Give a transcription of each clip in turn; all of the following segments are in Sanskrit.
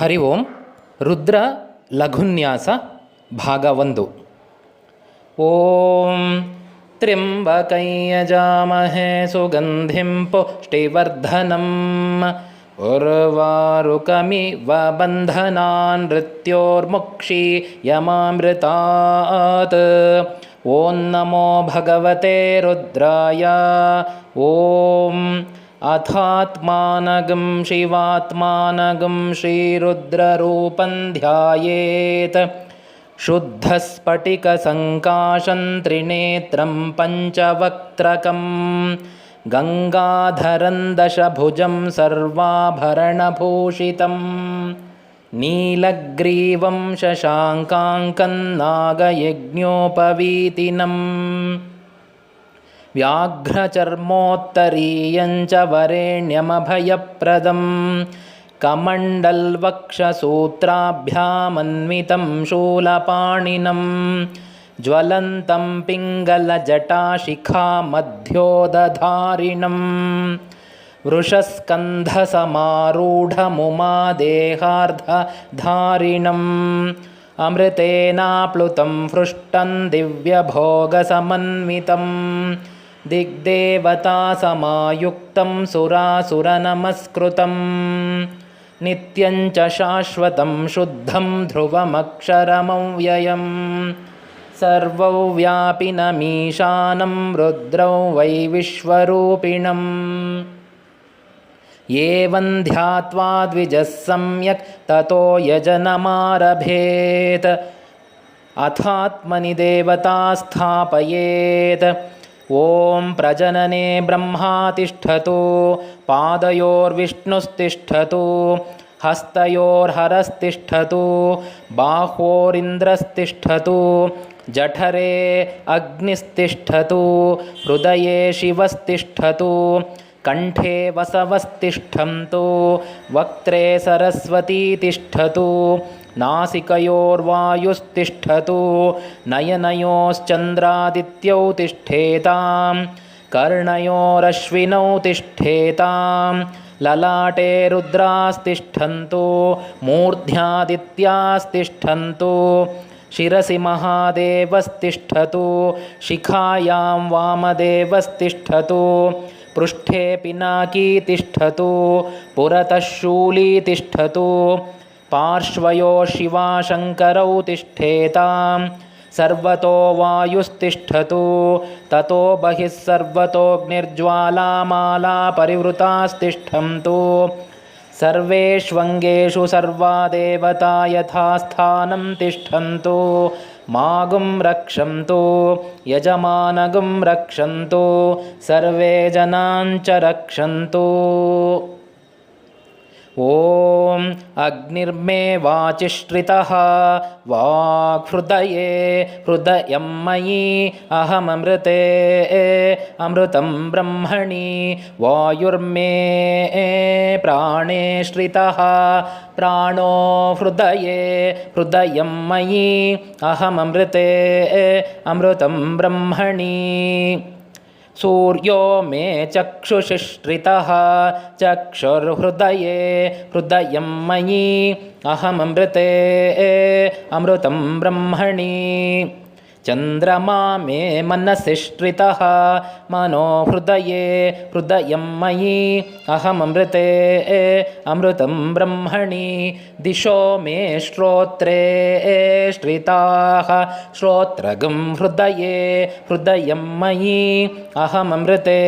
ಹರಿ ಓಂ ರುದ್ರ ಲಘುನ್ಯಾಸ ಭಾಗ ಒಂದು ಓಂ त्र्यम्बकयजामहे सुगन्धिं पुष्टिवर्धनम् उर्वारुकमिव बन्धनान् मृत्योर्मुक्षीयमामृतात् ॐ नमो भगवते रुद्राय ॐ अथात्मानगं शिवात्मानगं श्रीरुद्ररूपं ध्यायेत् शुद्धस्फटिकसङ्काशं त्रिनेत्रं पञ्चवक्त्रकं। गङ्गाधरं दशभुजं सर्वाभरणभूषितं। नीलग्रीवं शशाङ्काङ्कं नागयज्ञोपवीतिनम् व्याघ्रचर्मोत्तरीयं च वरेण्यमभयप्रदम्। कमण्डल्वक्षसूत्राभ्यामन्वितं शूलपाणिनं ज्वलन्तं पिङ्गलजटाशिखामध्योदधारिणं वृषस्कन्धसमारूढमुमादेहार्धधारिणम्। अमृतेनाप्लुतं हृष्टं दिव्यभोगसमन्वितं दिग्देवतासमायुक्तं सुरासुरनमस्कृतम् नित्यञ्च शाश्वतं शुद्धं ध्रुवमक्षरमव्ययं सर्वव्यापिनमीशानं रुद्रौ वै विश्वरूपिणम्। एवं ध्यात्वा द्विजः सम्यक् ततो यजनमारभेत्। अथात्मनि देवता स्थापयेत् ॐ प्रजनने ब्रह्मा तिष्ठतु पादयोर्विष्णुस्तिष्ठतु हस्तयोर्हरस्तिष्ठतु बाह्वोरिन्द्रस्तिष्ठतु जठरे अग्निस्तिष्ठतु हृदये शिवस्तिष्ठतु कण्ठे वसवस्तिष्ठन्तु वक्त्रे सरस्वती तिष्ठतु नासिकयोर्वायुस्तिष्ठतु। नयनयोश्चन्द्रादित्यौ तिष्ठेतां कर्णयोरश्विनौ तिष्ठेतां ललाटे रुद्रास्तिष्ठन्तु। मूर्ध्यादित्यास्तिष्ठन्तु। शिरसि महादेवस्तिष्ठतु। शिखायां वामदेवस्तिष्ठतु। पृष्ठे पिनाकी तिष्ठतु। पुरतः शूली तिष्ठतु पार्श्वयो शिवाशङ्करौ तिष्ठेतां सर्वतो वायुस्तिष्ठतु। ततो बहिः सर्वतोऽग्निर्ज्वालामाला परिवृतास्तिष्ठन्तु। सर्वेष्वङ्गेषु सर्वा देवता यथा स्थानं तिष्ठन्तु। मागुं रक्षन्तु। यजमानगुं रक्षन्तु। सर्वे जनाञ्च रक्षन्तु ॐ अग्निर्मे वाचिश्रितः वाक्हृदये हृदयं मयि अहममृते। अमृतं ब्रह्मणि वायुर्मे प्राणे श्रितः। प्राणो हृदये हृदयं मयि अहममृते। अमृतं ब्रह्मणि सूर्यो मे चक्षुषिश्रितः चक्षुर्हृदये हृदय मयि अहममृते अमृत ब्रह्मणि। चन्द्रमा मे मनसि श्रितः मनो हृदये मयि। अहममृते अमृतं ब्रह्मणि। दिशो मे श्रोत्रे श्रिताः श्रोत्रगं हृदये हृदयं मयि। अहममृते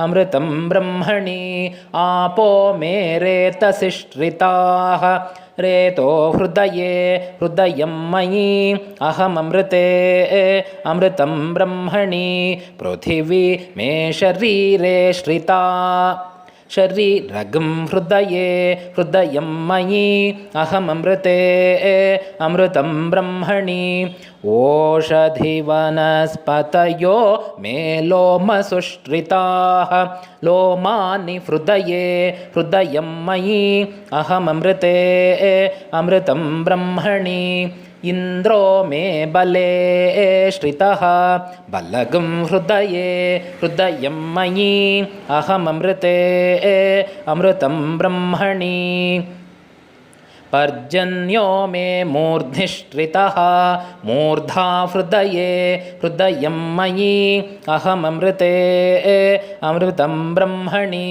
अमृतं ब्रह्मणि। आपो मे रेतसि श्रिताः रेतो हृदये हृदयं मयि अहममृते अमृतं ब्रह्मणि पृथिवी मे शरीरे श्रिता शरीरगं हृदये हृदयं मयि अहममृते अमृतं ब्रह्मणि। ओषधिवनस्पतयो मे लोमसुश्रिताः लोमानि हृदये हृदयं मयि अहममृते अमृतं ब्रह्मणि इन्द्रो मे बले श्रितः बलगं हृदये हृदयं मयि अहममृते अमृतं ब्रह्मणि पर्जन्यो मे मूर्ध्निष्ठितः मूर्धा हृदये हृदयं मयि अहममृते अमृतं ब्रह्मणि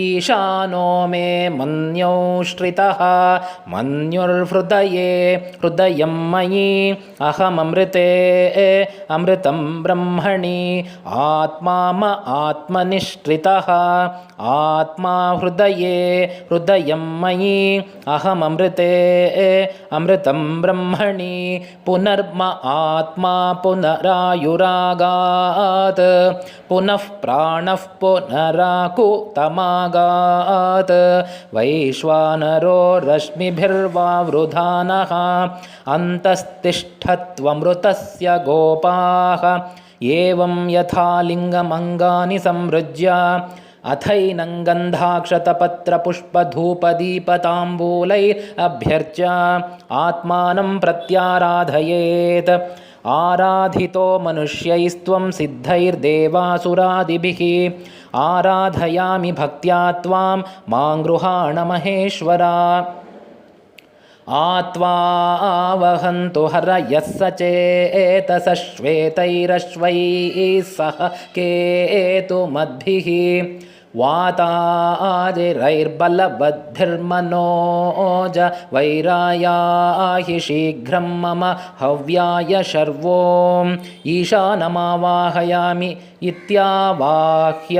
ईशानो मे मन्यौ श्रितः मन्युर्हृदये हृदयं मयि अहममृते अमृतं ब्रह्मणि आत्मा म आत्मनिष्ठितः आत्मा हृदये हृदयं मयि अहममृते अमृतं ब्रह्मणि पुनर्म आत्मा पुनरायुरागात् पुनः प्राणः पुनराकुतमागात् वैश्वानरो रश्मिभिर्वावृधानः अन्तस्तिष्ठत्वमृतस्य गोपाः एवं यथा लिङ्गमङ्गानि संसृज्य अथैनं गन्धाक्षतपत्रपुष्पधूपदीपताम्बूलैरभ्यर्च्य आत्मानं प्रत्याराधयेत्। आराधितो मनुष्यैस्त्वं सिद्धैर्देवासुरादिभिः। आराधयामि भक्त्या त्वां मां गृहाण महेश्वरा आत्वावहन्तु हरयः स चेतसश्वेतैरश्वैः सह केतुमद्भिः वाताजिरैर्बलवद्भिर्मनोज वैरायाहि शीघ्रं मम हव्याय शर्वो। ईशानमावाहयामि इत्यावाह्य